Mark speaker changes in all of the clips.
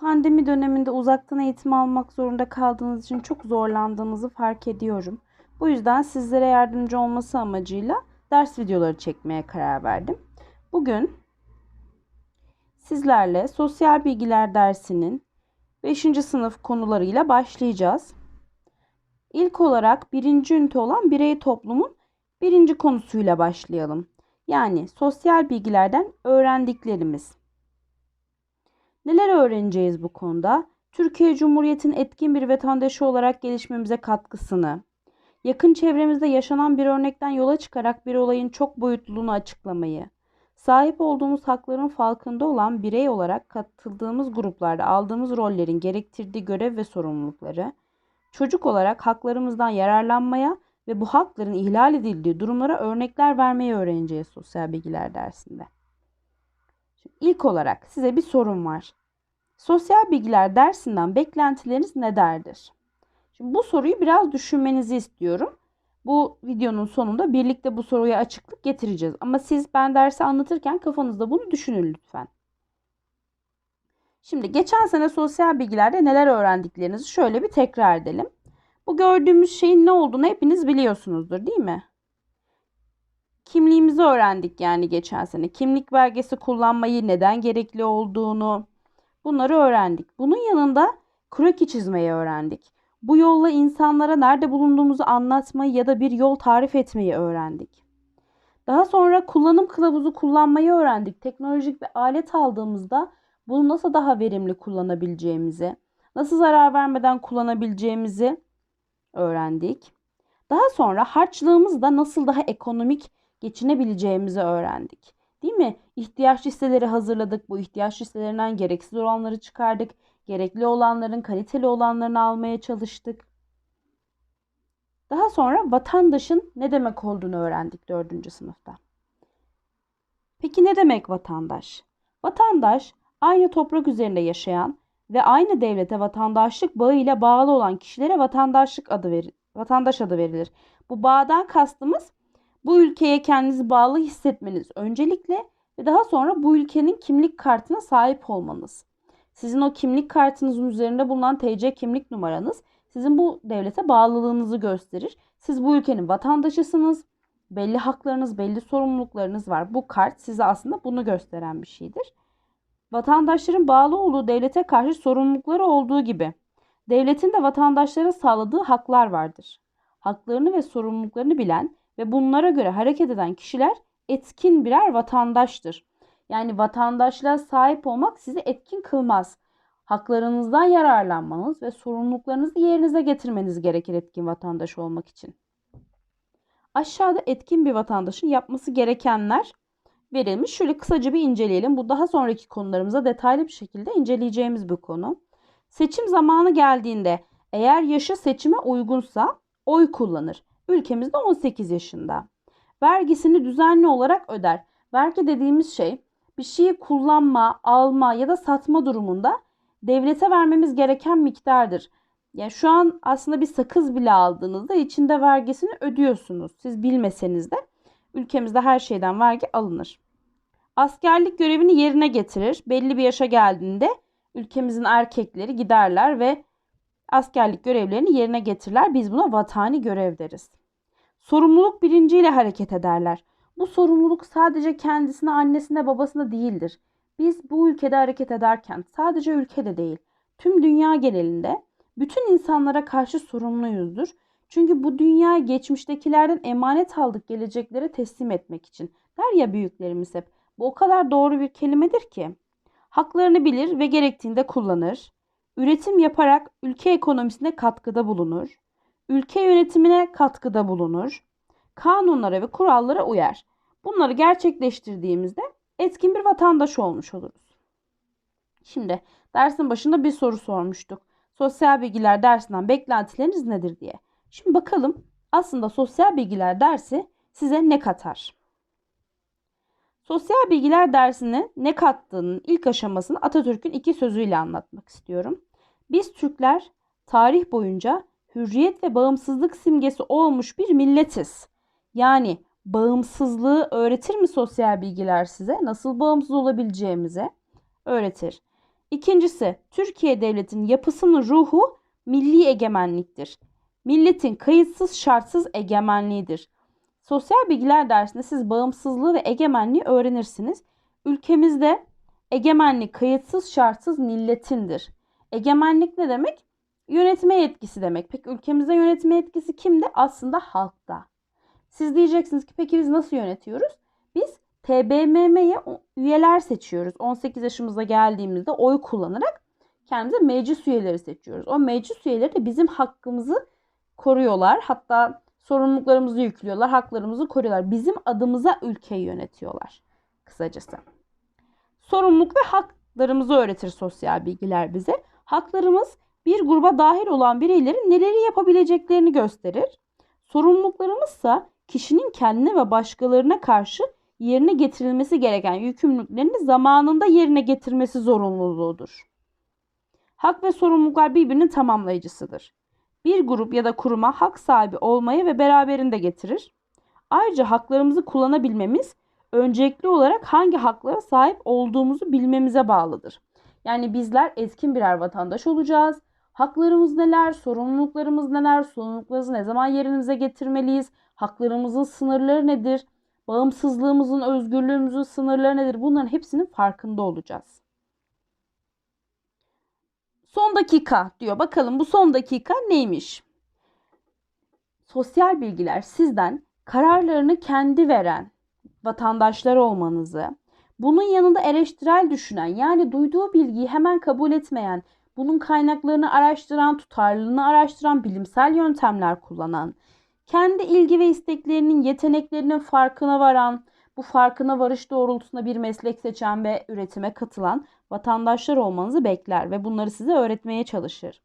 Speaker 1: Pandemi döneminde uzaktan eğitim almak zorunda kaldığınız için çok zorlandığınızı fark ediyorum. Bu yüzden sizlere yardımcı olması amacıyla ders videoları çekmeye karar verdim. Bugün sizlerle sosyal bilgiler dersinin 5. sınıf konularıyla başlayacağız. İlk olarak birinci ünite olan birey toplumun birinci konusuyla başlayalım. Yani sosyal bilgilerden öğrendiklerimiz. Neler öğreneceğiz bu konuda? Türkiye Cumhuriyeti'nin etkin bir vatandaşı olarak gelişmemize katkısını, yakın çevremizde yaşanan bir örnekten yola çıkarak bir olayın çok boyutluluğunu açıklamayı, sahip olduğumuz hakların farkında olan birey olarak katıldığımız gruplarda aldığımız rollerin gerektirdiği görev ve sorumlulukları, çocuk olarak haklarımızdan yararlanmaya ve bu hakların ihlal edildiği durumlara örnekler vermeyi öğreneceğiz sosyal bilgiler dersinde. İlk olarak size bir sorum var. Sosyal bilgiler dersinden beklentileriniz nelerdir? Şimdi bu soruyu biraz düşünmenizi istiyorum. Bu videonun sonunda birlikte bu soruya açıklık getireceğiz. Ama siz ben dersi anlatırken kafanızda bunu düşünün lütfen. Şimdi geçen sene sosyal bilgilerde neler öğrendiklerinizi şöyle bir tekrar edelim. Bu gördüğümüz şeyin ne olduğunu hepiniz biliyorsunuzdur değil mi? Kimliğimizi öğrendik yani geçen sene. Kimlik belgesi kullanmayı neden gerekli olduğunu bunları öğrendik. Bunun yanında kroki çizmeyi öğrendik. Bu yolla insanlara nerede bulunduğumuzu anlatmayı ya da bir yol tarif etmeyi öğrendik. Daha sonra kullanım kılavuzu kullanmayı öğrendik. Teknolojik bir alet aldığımızda bunu nasıl daha verimli kullanabileceğimizi, nasıl zarar vermeden kullanabileceğimizi öğrendik. Daha sonra harçlığımızda nasıl daha ekonomik geçinebileceğimizi öğrendik. Değil mi? İhtiyaç listeleri hazırladık. Bu ihtiyaç listelerinden gereksiz olanları çıkardık. Gerekli olanların, kaliteli olanlarını almaya çalıştık. Daha sonra vatandaşın ne demek olduğunu öğrendik dördüncü sınıfta. Peki ne demek vatandaş? Vatandaş aynı toprak üzerinde yaşayan ve aynı devlete vatandaşlık bağıyla bağlı olan kişilere vatandaşlık adı verir, vatandaş adı verilir. Bu bağdan kastımız bu ülkeye kendinizi bağlı hissetmeniz öncelikle ve daha sonra bu ülkenin kimlik kartına sahip olmanız. Sizin o kimlik kartınızın üzerinde bulunan TC kimlik numaranız sizin bu devlete bağlılığınızı gösterir. Siz bu ülkenin vatandaşısınız. Belli haklarınız, belli sorumluluklarınız var. Bu kart size aslında bunu gösteren bir şeydir. Vatandaşların bağlı olduğu devlete karşı sorumlulukları olduğu gibi devletin de vatandaşlara sağladığı haklar vardır. Haklarını ve sorumluluklarını bilen ve bunlara göre hareket eden kişiler etkin birer vatandaştır. Yani vatandaşlığa sahip olmak sizi etkin kılmaz. Haklarınızdan yararlanmanız ve sorumluluklarınızı yerinize getirmeniz gerekir etkin vatandaş olmak için. Aşağıda etkin bir vatandaşın yapması gerekenler verilmiş. Şöyle kısaca bir inceleyelim. Bu daha sonraki konularımıza detaylı bir şekilde inceleyeceğimiz bir konu. Seçim zamanı geldiğinde eğer yaşı seçime uygunsa oy kullanır. Ülkemizde 18 yaşında. Vergisini düzenli olarak öder. Vergi dediğimiz şey bir şeyi kullanma, alma ya da satma durumunda devlete vermemiz gereken miktardır. Yani şu an aslında bir sakız bile aldığınızda içinde vergisini ödüyorsunuz. Siz bilmeseniz de ülkemizde her şeyden vergi alınır. Askerlik görevini yerine getirir. Belli bir yaşa geldiğinde ülkemizin erkekleri giderler ve askerlik görevlerini yerine getirirler. Biz buna vatani görev deriz. Sorumluluk bilinciyle hareket ederler. Bu sorumluluk sadece kendisine, annesine, babasına değildir. Biz bu ülkede hareket ederken sadece ülkede değil, tüm dünya genelinde bütün insanlara karşı sorumluyuzdur. Çünkü bu dünya geçmiştekilerden emanet aldık geleceklere teslim etmek için. Der ya büyüklerimiz hep. Bu o kadar doğru bir kelimedir ki. Haklarını bilir ve gerektiğinde kullanır. Üretim yaparak ülke ekonomisine katkıda bulunur. Ülke yönetimine katkıda bulunur. Kanunlara ve kurallara uyar. Bunları gerçekleştirdiğimizde etkin bir vatandaş olmuş oluruz. Şimdi dersin başında bir soru sormuştuk. Sosyal bilgiler dersinden beklentileriniz nedir diye. Şimdi bakalım aslında sosyal bilgiler dersi size ne katar? Sosyal bilgiler dersini ne kattığının ilk aşamasını Atatürk'ün iki sözüyle anlatmak istiyorum. Biz Türkler tarih boyunca hürriyet ve bağımsızlık simgesi olmuş bir milletiz. Yani bağımsızlığı öğretir mi sosyal bilgiler size? Nasıl bağımsız olabileceğimize öğretir. İkincisi, Türkiye Devleti'nin yapısının ruhu milli egemenliktir. Milletin kayıtsız şartsız egemenliğidir. Sosyal bilgiler dersinde siz bağımsızlığı ve egemenliği öğrenirsiniz. Ülkemizde egemenlik kayıtsız şartsız milletindir. Egemenlik ne demek? Yönetme yetkisi demek. Peki ülkemizde yönetme yetkisi kimde? Aslında halkta. Siz diyeceksiniz ki peki biz nasıl yönetiyoruz? Biz TBMM'ye üyeler seçiyoruz. 18 yaşımıza geldiğimizde oy kullanarak kendimize meclis üyeleri seçiyoruz. O meclis üyeleri de bizim hakkımızı koruyorlar. Hatta sorumluluklarımızı yüklüyorlar, haklarımızı koruyorlar. Bizim adımıza ülkeyi yönetiyorlar kısacası. Sorumluluk ve haklarımızı öğretir sosyal bilgiler bize. Haklarımız bir gruba dahil olan bireylerin neleri yapabileceklerini gösterir. Sorumluluklarımızsa kişinin kendine ve başkalarına karşı yerine getirilmesi gereken yükümlülüklerini zamanında yerine getirmesi zorunluluğudur. Hak ve sorumluluklar birbirinin tamamlayıcısıdır. Bir grup ya da kuruma hak sahibi olmayı ve beraberinde getirir. Ayrıca haklarımızı kullanabilmemiz öncelikli olarak hangi haklara sahip olduğumuzu bilmemize bağlıdır. Yani bizler etkin birer vatandaş olacağız. Haklarımız neler, sorumluluklarımız neler, sorumluluklarımızı ne zaman yerimize getirmeliyiz, haklarımızın sınırları nedir, bağımsızlığımızın, özgürlüğümüzün sınırları nedir bunların hepsinin farkında olacağız. Son dakika diyor. Bakalım bu son dakika neymiş? Sosyal bilgiler sizden kararlarını kendi veren vatandaşlar olmanızı, bunun yanında eleştirel düşünen yani duyduğu bilgiyi hemen kabul etmeyen, bunun kaynaklarını araştıran, tutarlılığını araştıran, bilimsel yöntemler kullanan, kendi ilgi ve isteklerinin, yeteneklerinin farkına varan, bu farkına varış doğrultusunda bir meslek seçen ve üretime katılan vatandaşlar olmanızı bekler ve bunları size öğretmeye çalışır.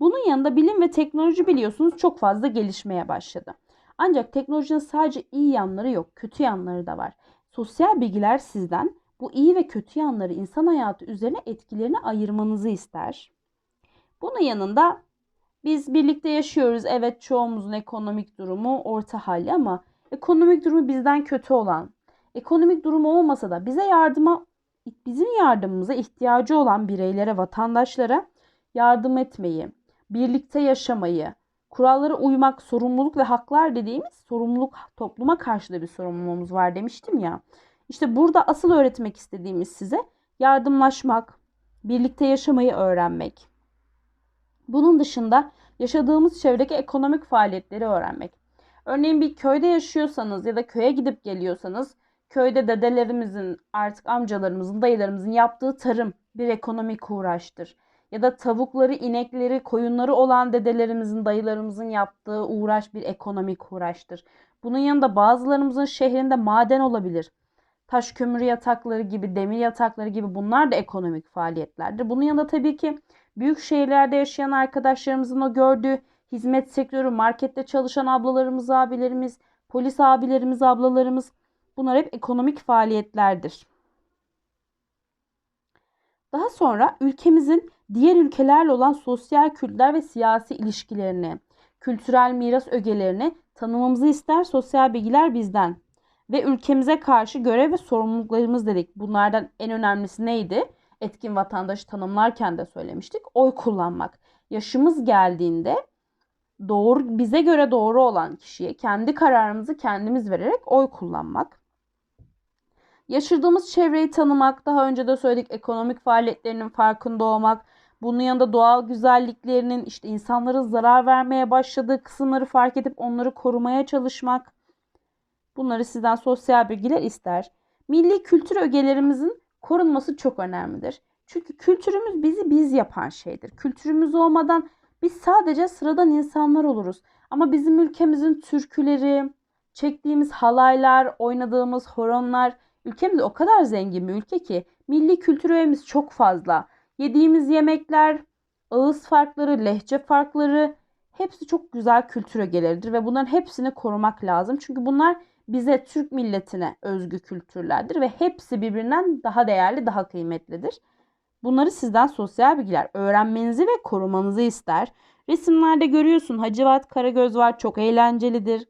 Speaker 1: Bunun yanında bilim ve teknoloji biliyorsunuz çok fazla gelişmeye başladı. Ancak teknolojinin sadece iyi yanları yok, kötü yanları da var. Sosyal bilgiler sizden bu iyi ve kötü yanları insan hayatı üzerine etkilerini ayırmanızı ister. Bunun yanında biz birlikte yaşıyoruz. Evet çoğumuzun ekonomik durumu orta halli ama ekonomik durumu bizden kötü olan, ekonomik durumu olmasa da bize yardıma bizim yardımımıza ihtiyacı olan bireylere, vatandaşlara yardım etmeyi, birlikte yaşamayı, kurallara uymak, sorumluluk ve haklar dediğimiz sorumluluk topluma karşı da bir sorumluluğumuz var demiştim ya. İşte burada asıl öğretmek istediğimiz size yardımlaşmak, birlikte yaşamayı öğrenmek. Bunun dışında yaşadığımız çevredeki ekonomik faaliyetleri öğrenmek. Örneğin bir köyde yaşıyorsanız ya da köye gidip geliyorsanız köyde dedelerimizin, artık amcalarımızın, dayılarımızın yaptığı tarım bir ekonomik uğraştır. Ya da tavukları, inekleri, koyunları olan dedelerimizin, dayılarımızın yaptığı uğraş bir ekonomik uğraştır. Bunun yanında bazılarımızın şehrinde maden olabilir. Taş kömürü yatakları gibi, demir yatakları gibi bunlar da ekonomik faaliyetlerdir. Bunun yanında tabii ki büyük şehirlerde yaşayan arkadaşlarımızın o gördüğü hizmet sektörü, markette çalışan ablalarımız, abilerimiz, polis abilerimiz, ablalarımız bunlar hep ekonomik faaliyetlerdir. Daha sonra ülkemizin diğer ülkelerle olan sosyal, kültürel ve siyasi ilişkilerini, kültürel miras ögelerini tanımamızı ister sosyal bilgiler bizden. Ve ülkemize karşı görev ve sorumluluklarımız dedik. Bunlardan en önemlisi neydi? Etkin vatandaşı tanımlarken de söylemiştik. Oy kullanmak. Yaşımız geldiğinde doğru bize göre doğru olan kişiye kendi kararımızı kendimiz vererek oy kullanmak. Yaşadığımız çevreyi tanımak, daha önce de söyledik ekonomik faaliyetlerinin farkında olmak, bunun yanında doğal güzelliklerinin işte insanların zarar vermeye başladığı kısımları fark edip onları korumaya çalışmak. Bunları sizden sosyal bilgiler ister. Milli kültür ögelerimizin korunması çok önemlidir. Çünkü kültürümüz bizi biz yapan şeydir. Kültürümüz olmadan biz sadece sıradan insanlar oluruz. Ama bizim ülkemizin türküleri, çektiğimiz halaylar, oynadığımız horonlar, ülkemiz o kadar zengin bir ülke ki milli kültür öğemiz çok fazla. Yediğimiz yemekler, ağız farkları, lehçe farkları hepsi çok güzel kültür ögeleridir ve bunların hepsini korumak lazım. Çünkü bunlar bize Türk milletine özgü kültürlerdir ve hepsi birbirinden daha değerli, daha kıymetlidir. Bunları sizden sosyal bilgiler öğrenmenizi ve korumanızı ister. Resimlerde görüyorsun Hacivat Karagöz var çok eğlencelidir.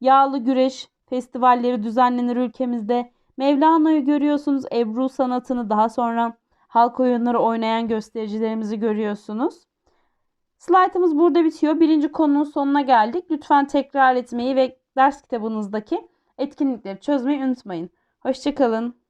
Speaker 1: Yağlı güreş festivalleri düzenlenir ülkemizde. Mevlana'yı görüyorsunuz Ebru sanatını daha sonra halk oyunları oynayan göstericilerimizi görüyorsunuz. Slaytımız burada bitiyor. Birinci konunun sonuna geldik. Lütfen tekrar etmeyi ve ders kitabınızdaki etkinlikleri çözmeyi unutmayın. Hoşçakalın.